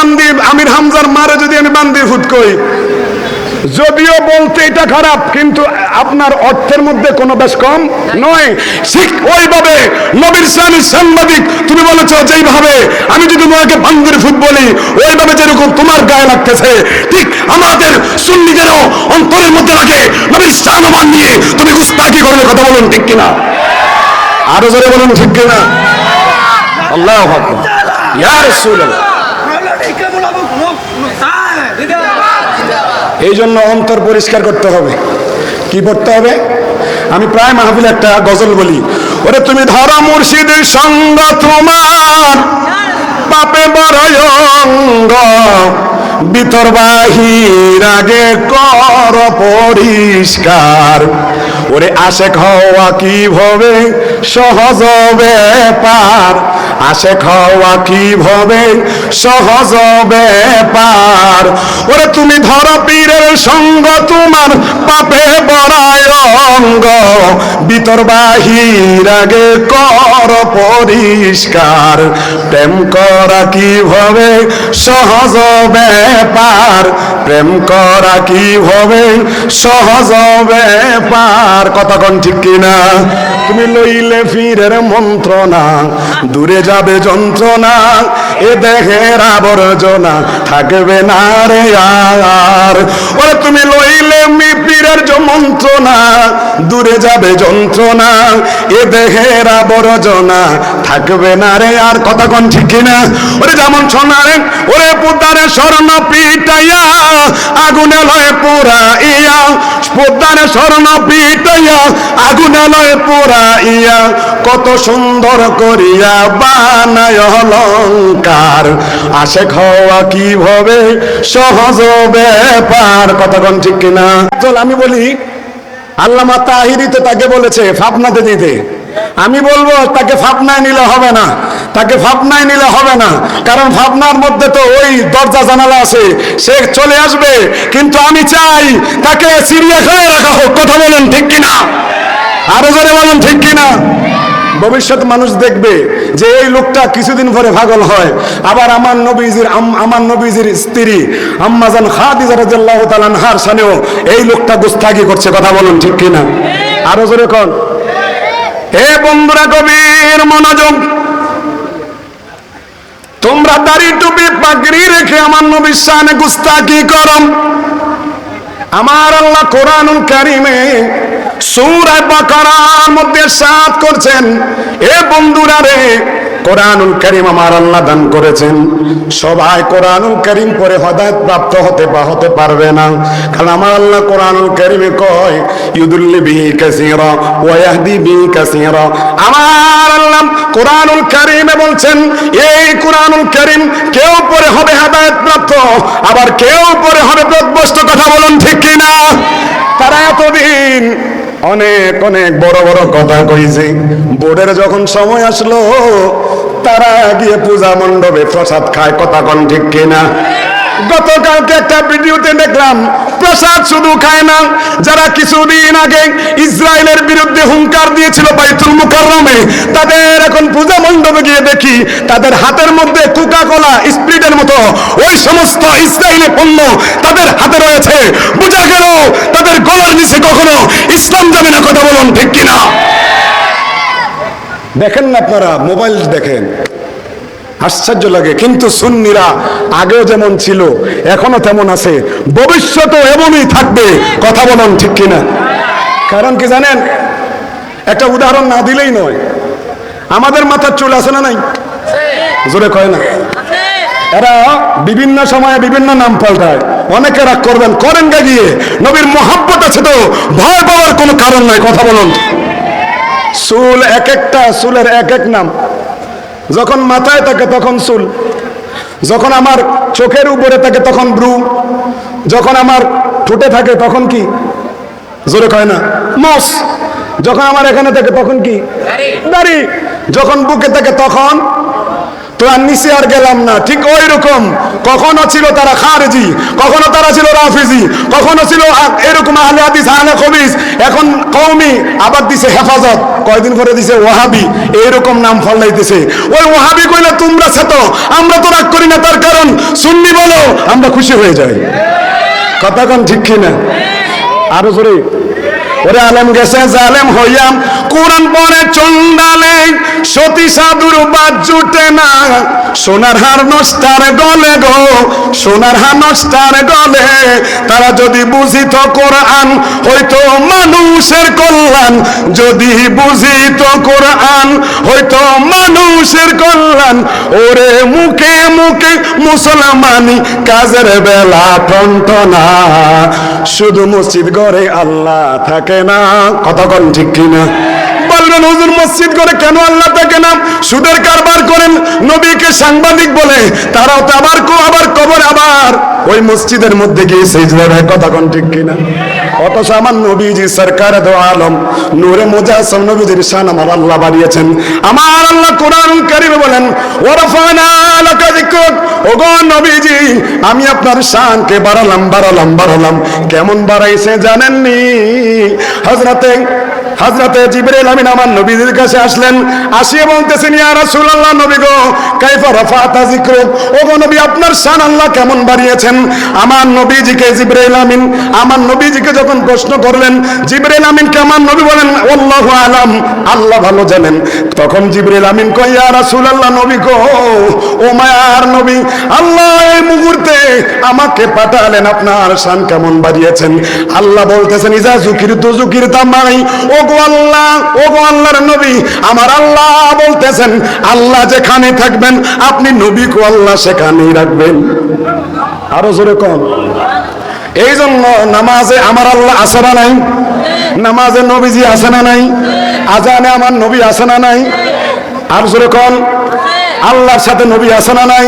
বান্দি আমির হামজার মারে যদি আমি কই। যদিও বলতে এটা খারাপ, কিন্তু আপনার অর্থের মধ্যে কোনো বেশ কম নয়। ঠিক ওইভাবে নবীর সাংবাদিক, তুমি বলেছ যেইভাবে আমি যদি তোমাকে বান্দির ফুট বলি, ওইভাবে যেরকম তোমার গায়ে লাগতেছে, ঠিক আমাদের সুন্নিদেরও অন্তরের মধ্যে রাখে, নবীর নিয়ে। তুমি গুস্তাকি করলে কথা বলুন, ঠিক কিনা? আরও জোরে বলুন, ঠিক কিনা? আল্লাহ এই জন্য অন্তর পরিষ্কার করতে হবে। কি করতে হবে? আমি প্রায় মাহফিলে একটা গজল বলি। ওরে তুমি ধরো মুর্শিদের সঙ্গ তোমার, পাপে বড় অঙ্গ। আগে কর পরিষ্কার। ওরে আশে খাওয়া কি ভবে? সহজ ব্যাপার আশে খাওয়া কি ভবে সহজ ব্যাপার ওরে তুমি ধরো পীরের সঙ্গ, তোমার পাপে বড়ায় অঙ্গ ভিতর বাহির আগে কর পরিষ্কার। প্রেম করা কীভাবে? সহজ ব্যাপার প্রেম করা কীভাবে? সহজ ব্যাপার কতক্ষণ ঠিক কিনা? তুমি লইলে ফিরের মন্ত্রণা, দূরে যাবে যন্ত্রণা, এ দেহের আবর্জনা থাকবে না রে আর। ওরে তুমি লইলে মি পীরের যে মন্ত্রণা, দূরে যাবে যন্ত্রণা, এ দেহের আবর্জনা থাকবে না রে আর। কতক্ষণ ঠিক কিনা? ওরে যেমন সোনারে, ওরে পুতারে স্বর্ণ পিটাইয়া, আগুনে লয় পুরা ইয়া পুতারে স্বর্ণ পিটাইয়া, আগুনে লয় পুরা ইয়া কত সুন্দর করিয়া বানায় অলঙ্কার। আশে খাওয়া কীভাবে সহজ ব্যাপার কতক্ষণ ঠিক কিনা? চল, আমি বলি, আল্লামা তাহিরি তো তাকে বলেছে ফাপনাতে দিতে। আমি বলব, তাকে ফাপনায় নিলে হবে না, তাকে ফাপনায় নিলে হবে না। কারণ ফাপনার মধ্যে তো ওই দরজা জানালা আছে, সে চলে আসবে, কিন্তু আমি চাই তাকে চিড়িয়াখানায় রাখা হোক, কথা বলেন ঠিক কিনা? আরও জোরে বলেন, ঠিক কিনা? ভবিষ্যৎ মানুষ দেখবে যে এই লোকটা কিছুদিন পরে পাগল হয়। আবার আমার নবীজির আম- আমার নবীজির স্ত্রী আম্মাজান খাদিজা রাদিয়াল্লাহু তাআলা আনহার সানেও এই লোকটা গুস্তাগি করছে, কথা বলুন, ঠিক কিনা? আরও জোরে কোন। হে বন্ধুরা কবির মনোযোগ। তোমরা দাড়ি টুপি পাগড়ি রেখে আমার নবীর সানে গুস্তাকি করম আমার আল্লাহ কোরআনুল কারিমে সুরায় বাকারার মধ্যে সাত করছেন এ বন্ধুরা রে কোরআনুল কারিম আমার আল্লাহ দান করেছেন। সবাই কোরআনুল কারিম পরে হদায়ত প্রাপ্ত হতে বা হতে পারবে না। কারণ আমার আল্লাহ কোরআনুল কারিমে কয়, ইউদুল্লি বিহি কাসীরা ওয়া ইয়াহদি বিহি কাসীরা। আমার আল্লাহ কোরআনুল কারিমে বলছেন, এই কোরআনুল কারিম কেউ পরে হবে হেদায়েত প্রাপ্ত, আবার কেউ পরে হবে প্রদবস্ত কথা বলুন ঠিক কিনা? তারা এতদিন অনেক অনেক বড় বড় কথা কইছে। বোর্ডের যখন সময় আসলো, তারা গিয়ে পূজা মণ্ডপে প্রসাদ খায়, কথা কোন ঠিক কিনা? গতকালকে একটা ভিডিওতে দেখলাম, প্রসাদ শুধু খায় না, যারা কিছুদিন আগে ইসরায়েলের বিরুদ্ধে হুঙ্কার দিয়েছিল বাইতুল মুকাররমে, তাদের এখন পূজা মণ্ডপে গিয়ে দেখি, তাদের হাতের মধ্যে কোকা কোলা স্প্রিটের মতো, ওই সমস্ত ইসরায়েলি পণ্য তাদের হাতে রয়েছে। বোঝা গেল তাদের গলার নিচে কখনো ইসলাম যাবে না কথা বলুন ঠিক কিনা। দেখেন না আপনারা, মোবাইল দেখেন। আশ্চর্য লাগে। কিন্তু সুন্নিরা আগেও যেমন ছিল, এখনও তেমন আছে। ভবিষ্যতেও এমনই থাকবে। কথা বলুন ঠিক কিনা? কারণ কি জানেন? একটা উদাহরণ না দিলেই নয়। আমাদের মাথার চুল আছে না নাই? জোরে কয় না। এরা বিভিন্ন সময়ে বিভিন্ন নাম পাল্টায়। অনেকে রাগ করবেন, করেন গা গিয়ে। নবীর মহাব্বত আছে তো, ভয় পাওয়ার কোনো কারণ নাই, কথা বলুন। চুল এক একটা, চুলের এক এক নাম। যখন মাথায় থাকে তখন চুল। যখন আমার চোখের উপরে থাকে তখন ব্রু যখন আমার ঠোঁটে থাকে তখন কি? জোরে কয় না। মস। যখন আমার এখানে থাকে তখন কি? দাড়ি। যখন বুকে থাকে তখন তো আর নিচে আর গেলাম না। ঠিক ওই রকম কখনো ছিল তারা খারেজি, কখনো তারা ছিল রাফিজি, কখনো ছিল এরকম আহলে হাদিস, আহলে খবিস। এখন কওমি আবার দিছে হেফাজত। কয়দিন পরে দিছে? ওয়াহাবি। এইরকম নাম ফলাইতেছে ওই ওয়াহাবি কইলে, তোমরা সেত আমরা তো রাগ করি না, তার কারণ সুন্নি বলো, আমরা খুশি হয়ে যাই। কথা কোন ঠিক কিনা? আরও জোরে। ওরে আলেম গেছে, জালেম হইয়াম। কোরআন পরে চন্ডালে, সতী সাধুর বাদ জুটে না। সোনার হার নষ্টার গলে গো, সোনার হার নষ্টার গলে। তারা যদি বুঝিত কোরআন, হয়তো মানুষের কল্যাণ। যদি বুঝিত কোরআন, হয়তো মানুষের কল্যাণ। ওরে মুখে মুখে মুসলমানি, কাজের বেলা টন্টনা শুধু মসজিদ ঘরে আল্লাহ থাকে। না? কতক্ষণ ঠিক কিনা? বলবেন, হুজুর, মসজিদ করে কেন আল্লাহ থাকে না? সুদের কারবার করেন, নবীকে সাংবাদিক বলে, তারাও তো আবার কো, আবার কবর আবার ওই মসজিদের মধ্যে গিয়ে সেই কতক্ষণ ঠিক কিনা? অথচ আমার নবীজি সরকার দো আলম, নূরে মুজাসম নবীজির শান আমার আল্লাহ বাড়িয়েছেন আমার আল্লাহ কোরআন কারিমে বলেন ওরফানা লাকা যিকরুক। ওগো নবীজি, আমি আপনার শানকে বাড়ালাম বাড়ালাম বাড়ালাম। কেমন বাড়াইছে জানেননি? হযরতে হযরতে জিবরাইল আমিন আমার নবীজির কাছে আসলেন, আসিয়ে বলতেছেন, ইয়া রাসূলুল্লাহ, নবী গো, কাইফা রাফাতা যিকরুক ওগো নবী, আপনার শান আল্লাহ কেমন বাড়িয়েছেন? আমার নবীজিকে জিবরাইল আমিন, আমার নবীজিকে যখন প্রশ্ন করলেন জিবরাইল আমিন কে আমার নবী বলেন, আল্লাহু আলাম, আল্লাহ ভালো জানেন। তখন জিবরাইল আমিন কয়, ইয়া রাসূলুল্লাহ, নবী গো, ও মায়ার নবী, আল্লাহ এই মুহূর্তে আমাকে পাঠালেন, আপনার শান কেমন বাড়িয়েছেন? আল্লাহ বলতেছেন, ইজা জুকির তু জুকির তামাই ও গো আল্লাহ ও আল্লাহর নবী, আমার আল্লাহ বলতেছেন, আল্লাহ যেখানে থাকবেন, আপনি নবী কো আল্লাহ সেখানেই রাখবেন। আরও জোরে কম এই জন্য নামাজে আমার আল্লাহ আছে না নাই? নামাজে নবীজি আছে না নাই? আজানে আমার নবী আছে না নাই? আর জোরে কন। আল্লাহর সাথে নবী আছে না নাই?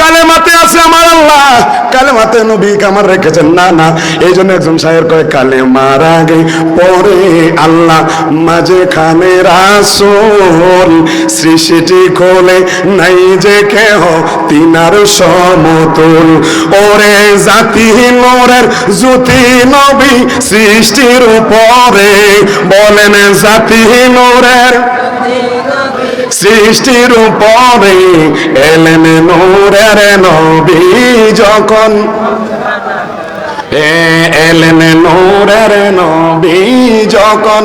কালেমাতে আছে আমার আল্লাহ। কালেমাতে নবী আমার রেখেছেন না না এই জন্য একজন সাহেব কয় কালে মারা গে পরে আল্লাহ মাঝে খানে রাসোল সৃষ্টি খোলে নাই যে কেহ তিনার সমতুল। ওরে জাতি নোরের জ্যোতি নবী সৃষ্টির উপরে বলেন, জাতি নোরের সৃষ্টির উপরে এলেন নূরের নবী যখন এলেন নূরের নবী যখন,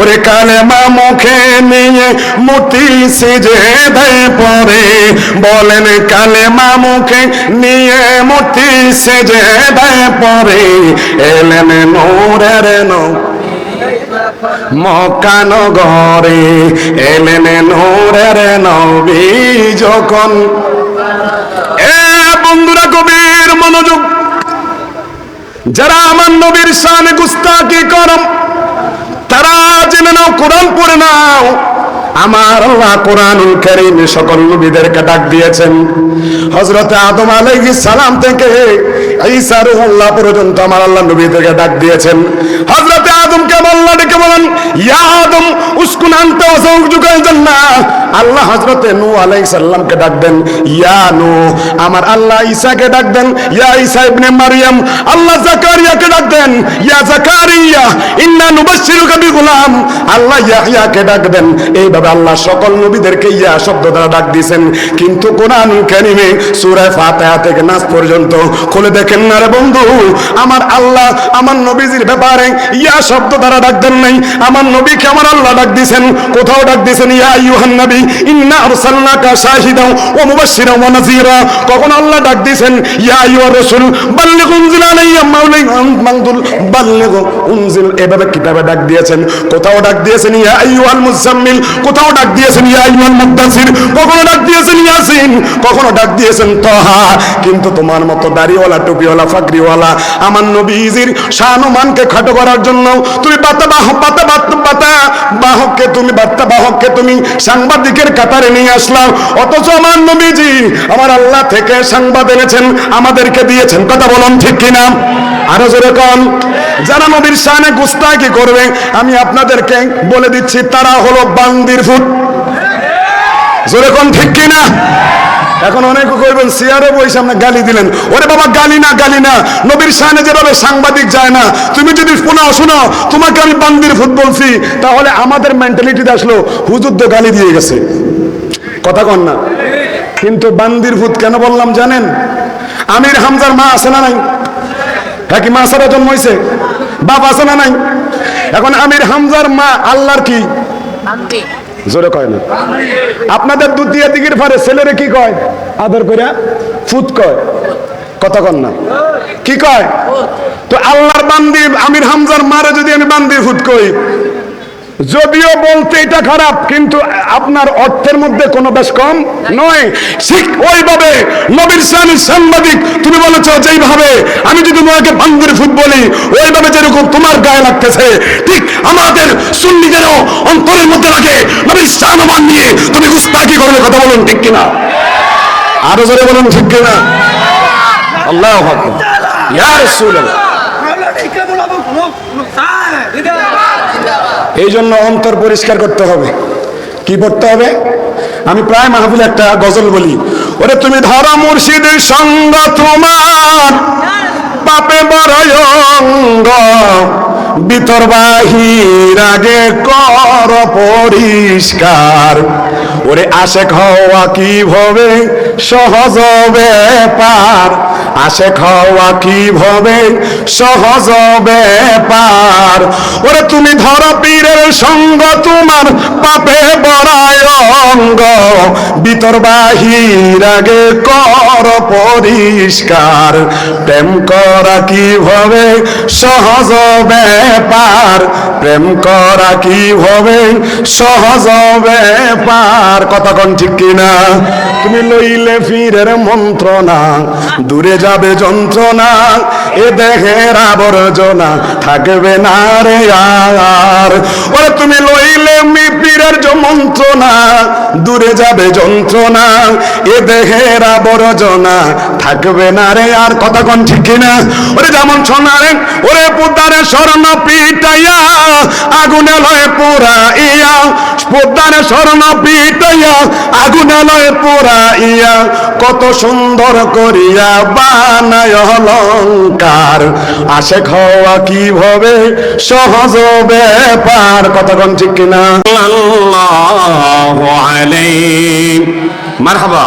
ওরে কালেমা মুখে নিয়ে মূর্তি সেজে দেয় পরে, বলেন কালেমা মুখে নিয়ে মূর্তি সেজে দেয় পরে, এলেন নূরের নবী মকানগরে এলেন নূরের নবী যখন বন্ধুরা মনোযোগ। যারা আমার নবীর গুস্তাকি করম, তারা জেনে নাও, কোরআন পড়ে নাও। আমার আল্লাহ কারীম সকল নবীদেরকে ডাক দিয়েছেন। হযরতে আদম আলাইহিস সালাম থেকে ঈসা রুহুল্লাহ পর্যন্ত আমার আল্লাহ ডাক দিয়েছেন। হযরতে আদমকে আল্লাহ ডেকে বলেন, ইয়া আদম আনতা আল্লাহ আলাইহিস সালামকে ডাক দেন, ইয়া আমার আল্লাহ ঈসাকে ডাক দেন, ইয়া ঈসা ইবনে মারইয়াম আল্লাহ জাকারিয়াকে ডাক দেন, ইয়া জাকারিয়া, ইন্না নুবাশশিরুকা বিগুলাম। আল্লাহ ইয়াহইয়াকে ডাক দেন, এইভাবে আল্লাহ সকল নবীদেরকে ইয়া শব্দ দ্বারা ডাক দিয়েছেন। কিন্তু কোরআন কারিমে সূরা ফাতিহা থেকে নাস পর্যন্ত খুলে দেখেন না রে বন্ধু। আমার আল্লাহ, আমার নবীজির ব্যাপারে ইয়া শব্দ দ্বারা ডাক দেন নাই। আমার নবীকে আমার আল্লাহ ডাক দিয়েছেন কোথাও ডাক দিয়েছেন ইয়া আইয়ুহান নবী, ইন্না আরসালনাকা শাহিদাও ওয়া মুবাশশিরাও ওয়া নাযীরা। কখন আল্লাহ ডাক দিয়েছেন ইয়া আইয়ুহার রাসূল, বাল্লিগু উনজিলা আলাইয়া মাউলাই মানদুল বাল্লিগু উনজিল। এভাবে কিতাবে ডাক দিয়েছেন? কোথাও ডাক দিয়েছেন, ইয়া আইয়ুহাল মুজাম্মিল, কোথাও ডাক দিয়েছেন, ইয়া আইয়ুহাল মুদ্দাসির কখনো ডাক দিয়েছেন, ইয়াসিন, কখনো ডাক দিয়েছেন, তহা। কিন্তু তোমার মতো দাড়িওয়ালা, টুপিওয়ালা, ফাকরিওয়ালা, আমার নবীজির শানুমানকে খাটো করার জন্য তুমি বাতা বাহ বাতা বাতা বাহককে তুমি বার্তা বাহককে তুমি সাংবাদিকের কাতারে নিয়ে আসলাম। অথচ আমার নবীজি আমার আল্লাহ থেকে সাংবাদ এনেছেন, আমাদেরকে দিয়েছেন। কথা বলুন ঠিক কিনা? আরও জোরে কন। যারা নবীর শানে গুস্তাকি করবে, আমি আপনাদেরকে বলে দিচ্ছি, তারা হলো বান্দির ফুট জোরে কোন ঠিক কিনা? এখন অনেকে কইবেন, সিয়ারে বই সামনে গালি দিলেন। ওরে বাবা, গালি না গালি না। নবীর সামনে যেভাবে সাংবাদিক যায় না, তুমি যদি শোনাও শোনো তোমাকে আমি বান্দির ফুট বলছি তাহলে আমাদের মেন্টালিটিতে আসলো, হুজুর তো গালি দিয়ে গেছে। কথা কন না। কিন্তু বান্দির ভূত কেন বললাম জানেন? আমির হামজার মা আছে না নাই? হ্যাঁ কি মা সারা জন্ম হয়েছে বাপ আছে না নাই? এখন আমির হামজার মা আল্লাহর কি? জোরে কয় না। আপনাদের দুতিয়া দিকের ফারে ছেলেরে কি কয়? আদর করে ফুত কয়। কথা কন না। কি কয়? তো আল্লাহর বান্দি আমির হামজার মারে যদি আমি বান্দি ফুট কই যদিও বলতে এটা খারাপ, কিন্তু আপনার অর্থের মধ্যে কোনো বেশ কম নয়। ঠিক ওইভাবে নবীর সানি সাংবাদিক, তুমি বলেছ যেইভাবে, আমি যদি তোমাকে ফুট বলি, ওইভাবে যেরকম তোমার গায়ে লাগতেছে, ঠিক আমাদের সুন্নিদেরও অন্তরের মধ্যে রাখে নবীর সানমান নিয়ে। তুমি গুস্তাকি করলে কথা বলুন ঠিক কিনা? আরও জোরে বলুন ঠিক কিনা? আল্লাহ ইয়া রাসূলুল্লাহ। এই জন্য অন্তর পরিষ্কার করতে হবে। কি করতে হবে? আমি প্রায় মাহফিল একটা গজল বলি। ওরে তুমি ধরো মুর্শিদের সঙ্গ তোমার, পাপে বড় অঙ্গ। ভিতর আগে কর পরিষ্কার। ওরে আশেক হওয়া কীভাবে সহজ ব্যাপার আশেক হওয়া কীভাবে? সহজ ব্যাপার ওরে তুমি ধর পীরের সঙ্গ, তোমার পাপে বড়ায় অঙ্গ। ভিতর বাহির আগে কর পরিষ্কার। প্রেম করা কীভাবে? সহজ ব্যাপার প্রেম করা কীভাবে? সহজ ব্যাপার কথা কোন ঠিক কিনা? তুমি লইলে ফিরের মন্ত্রণা? দূরে যাবে যন্ত্রণা, এ দেহের আবর্জনা থাকবে না রে আর। ওরে তুমি লইলে মি পীরের যে মন্ত্রণা, দূরে যাবে যন্ত্রণা, এ দেহের আবর্জনা থাকবে না রে আর। কথা ঠিক কিনা? ওরে যেমন সোনারে ওরে পুতারে স্বর্ণ পিটাইয়া, আগুনে লয় পোড়া ইয়া পোতারে স্বর্ণ পিটাইয়া, আগুনে লয় পোড়া ইয়া কত সুন্দর করিয়া বানায় অলঙ্কার। আসে খাওয়া কীভাবে সহজ ব্যাপার, কতক্ষণ ঠিক কিনা? মারহাবা।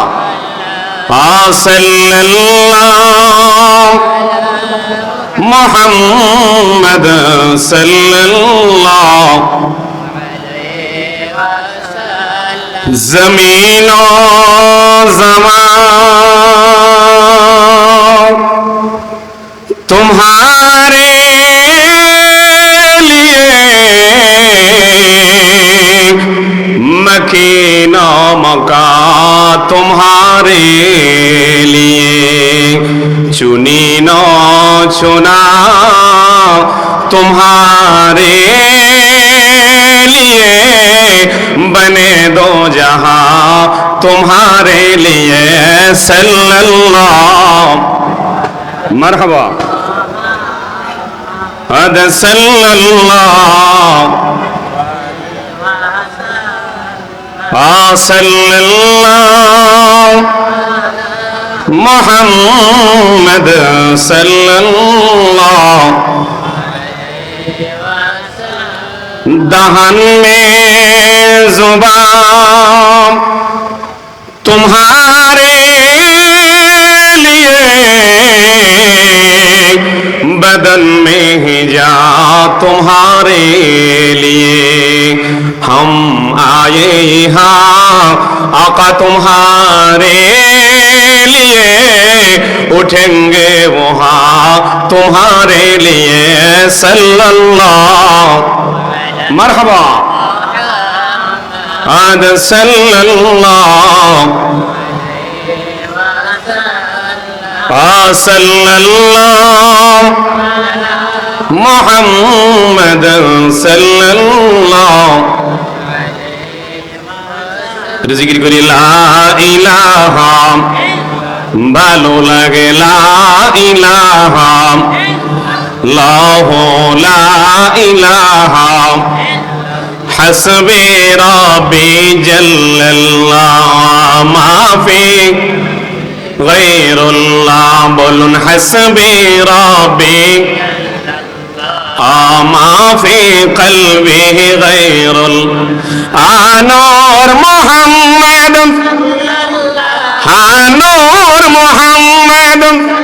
মোহাম্মদ সাল্লাল্লাহ। ज़मीन जमान। तुम्हारे लिए मकीन मका तुम्हारे लिए चुनी न चुना। तुम्हारे बने दो जहां तुम्हारे लिए सल्लल्लाह मरहबा हद सल्लल्लाह आ सल्लल्लाह मोहम्मद सल्लल्लाह दहन में जुबान तुम्हारे लिए बदन में ही जा तुम्हारे लिए हम आए यहाँ आका तुम्हारे लिए उठेंगे वहाँ तुम्हारे लिए सल्लल्लाह मरहबा محمد صلى الله صلى الله محمد صلى الله জিকির করি লা ইলাহা ভালো লাগে লা ইলাহা লাহ লা ইলাহা حسبي ربي جل الله. ما في غير الله. بل حسبي ربي. آه، ما في قلبه غير الله. آه، نور محمد. آه، نور محمد.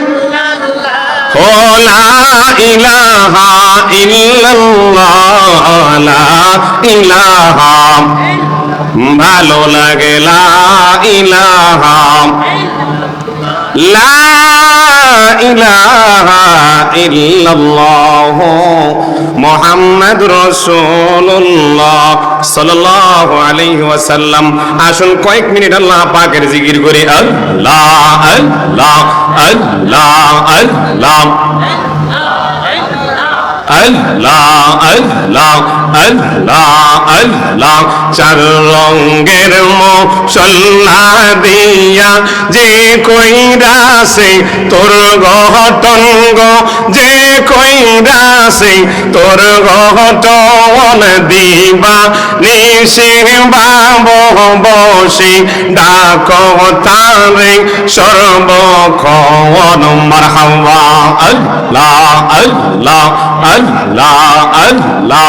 লা ইলাহা ইল্লাল্লাহ লা ভালো লাগে লা ইলাহা। লা ইলাহা মোহাম্মদ আসুন কয়েক মিনিট আল্লাহ পাকের জিকির করি। আল্লাহ আল্লাহ আল্লাহ আল্লাহ। আল্লাহ আল্লাহ আল্লাহ আল্লাহ। চার রঙ্গের মশল্লা দিয়া যে কইরাছে তোর গহটন গো, যে কইরাছে তোর গহটন দিবা। নিশে বাব বসে ডাক তারে সর্বক্ষণ। মারহাবা, আল্লাহ আল্লাহ আল্লাহ আল্লাহ।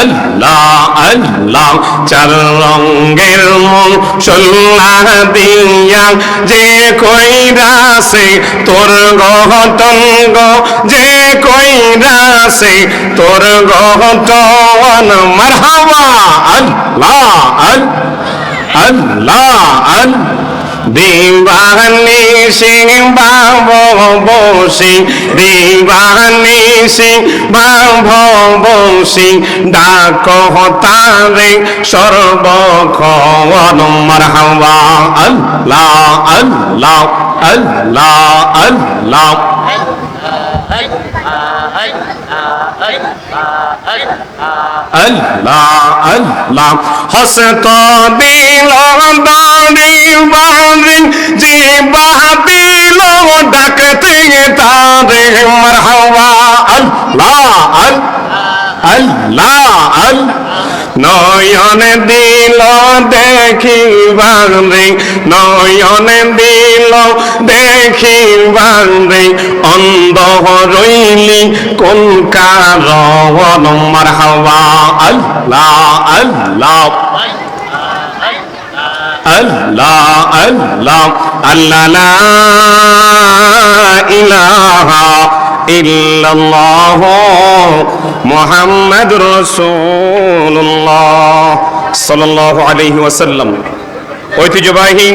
আল্লাহ আল্লাহ। চার রঙ্গের মশল্লা দিয়া যে কইরাছে তোর গহটন গো যে কইরাছে তোর গহটন মারহাবা, আল্লাহ আল্লাহ আল্লাহ দিবানি সিং বাব বসি দিবানি সিং বাব বসি ডাক হতারে সর্বক্ষণ মারহাবা আল্লাহ আল্লাহ আল্লাহ আল্লাহ আল্লাহ আল্লাহ হসত দিল দাড়ি বাড়ি যে বাহাদিল ডাকতে তারে মারহাবা আল্লাহ আল্লাহ আল্লাহ নয়ন দিল দেখিবার রে নয়ন দিল দেখিবার রে অন্ধ রইলি কোন কারণ? মারহাবা আল্লাহ আল্লাহ। আল্লাহ আল্লাহ। আল্লাহ ইলাহা ইল্লাল্লাহ মুহাম্মাদুর রাসূলুল্লাহ সাল্লাল্লাহু আলাইহি ওয়াসাল্লাম। ঐতিহ্যবাহী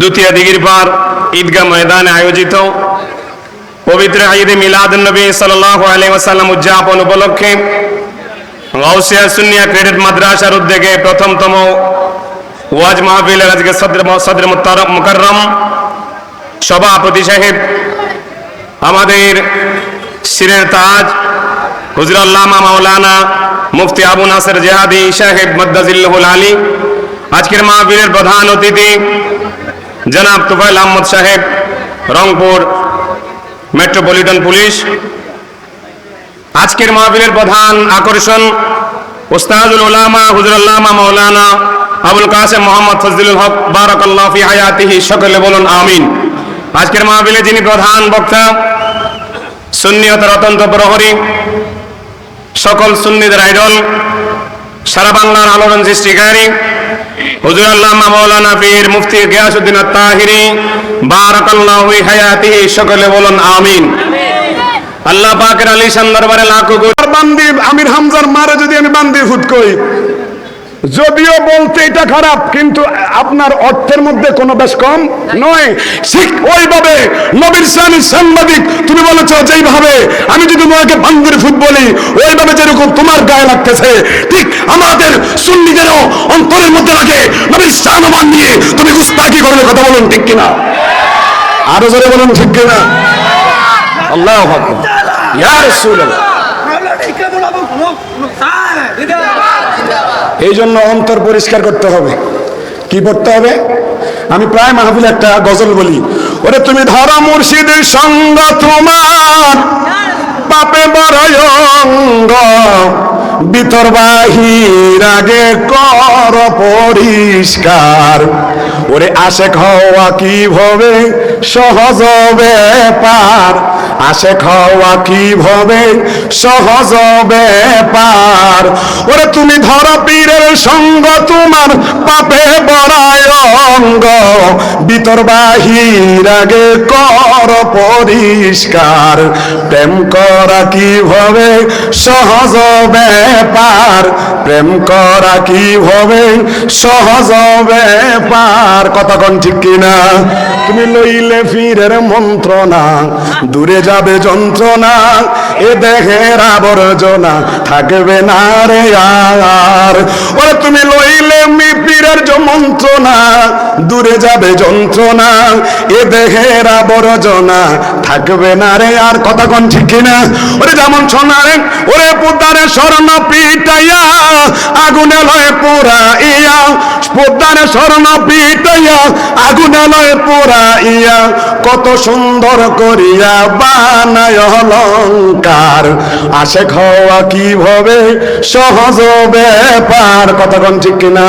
দ্বিতীয় দিগির পার ঈদগাহ ময়দানে আয়োজিত পবিত্র ঈদে মিলাদ নবী সাল্লাল্লাহু আলাইহি ওয়াসাল্লাম উদযাপন উপলক্ষে গাউসিয়া সুন্নিয়া ক্রেডিট মাদ্রাসার উদ্যোগে প্রথমতম ওয়াজ আজকে সদর সদর মুকাররম সভাপতি সাহেব আমাদের সিরের তাজ হুজুর আল্লামা মাওলানা মুফতি আবু নাসের জেহাদি সাহেব মদ্দাজিল্লাহুল আলী, আজকের মাহফিলের প্রধান অতিথি জনাব তুফাইল আহমদ সাহেব, রংপুর মেট্রোপলিটন পুলিশ। আজকের মাহফিলের প্রধান আকর্ষণ উস্তাদুল উলামা হুজুর আল্লামা মাওলানা আবুল কাসেম মোহাম্মদ ফজলুল হক, বারাকাল্লাহ ফি হায়াতিহি, সকলে বলুন আমিন। আজকের মাহফিলে যিনি প্রধান বক্তা সুন্নিয়তের অত্যন্ত প্রহরী, সকল সুন্নিদের আইডল, সারা বাংলার আলোড়ন সৃষ্টিকারী, হুজুর আল্লামা মাওলানা পীর মুফতি গিয়াসউদ্দিন আত-তাহিরি, বারাকাল্লাহু ফি হায়াতিহি, সকলে বলুন আমিন। আল্লাহ পাকের আলিশান দরবারে লাখো কোটি বান্দি আমির হামজার মারে যদি আমি বান্দি ফুট কই যদিও বলতে এটা খারাপ, কিন্তু আপনার অর্থের মধ্যে কোনো বেশ কম নয়। ঠিক ওইভাবে নবীর সানি সাংবাদিক, তুমি বলেছ যেইভাবে, আমি যদি তোমাকে বান্দির ফুট বলি, ওইভাবে যেরকম তোমার গায়ে লাগতেছে, ঠিক আমাদের সুন্নিদেরও অন্তরের মধ্যে রাখে নবীর সানমান নিয়ে। তুমি গুস্তাকি করলে কথা বলুন ঠিক কিনা? আরও জোরে বলুন ঠিক কিনা? আল্লাহ ইয়া রাসূলুল্লাহ। এই জন্য অন্তর পরিষ্কার করতে হবে। কি করতে হবে? আমি প্রায় মাহফিল একটা গজল বলি। ওরে তুমি ধরো মুর্শিদের সঙ্গ তোমার, পাপে বড় অঙ্গ। ভিতর কর পরিষ্কার। ওরে আশে খাওয়া কীভাবে সহজ ব্যাপার আশে খাওয়া কীভাবে? সহজ ব্যাপার ওরে তুমি ধর পীরের সঙ্গ, তোমার পাপে বড়ায় অঙ্গ। ভিতর বাহির আগে কর পরিষ্কার। প্রেম করা কীভাবে? সহজ ব্যাপার প্রেম করা কীভাবে? সহজ ব্যাপার কথা কন ঠিক কিনা? তুমি লইলে ফিরের মন্ত্রণা, দূরে যাবে যন্ত্রণা, এ দেহের আবর্জনা থাকবে না রে আর। ওরে তুমি লইলে মি পীরের যে মন্ত্রণা, দূরে যাবে যন্ত্রণা, এ দেহের আবর্জনা থাকবে না রে আর। কথা কোন ঠিক কিনা? ওরে যেমন সোনারে, ওরে পুতারে স্বর্ণ পিটাইয়া, আগুনে লয় পোড়া ইয়া পোতারে স্বর্ণ পিটাইয়া, আগুনে লয় পোড়া ইয়া কত সুন্দর করিয়া বানায় অলঙ্কার। আসে খাওয়া কীভাবে সহজ ব্যাপার কোন ঠিক কিনা?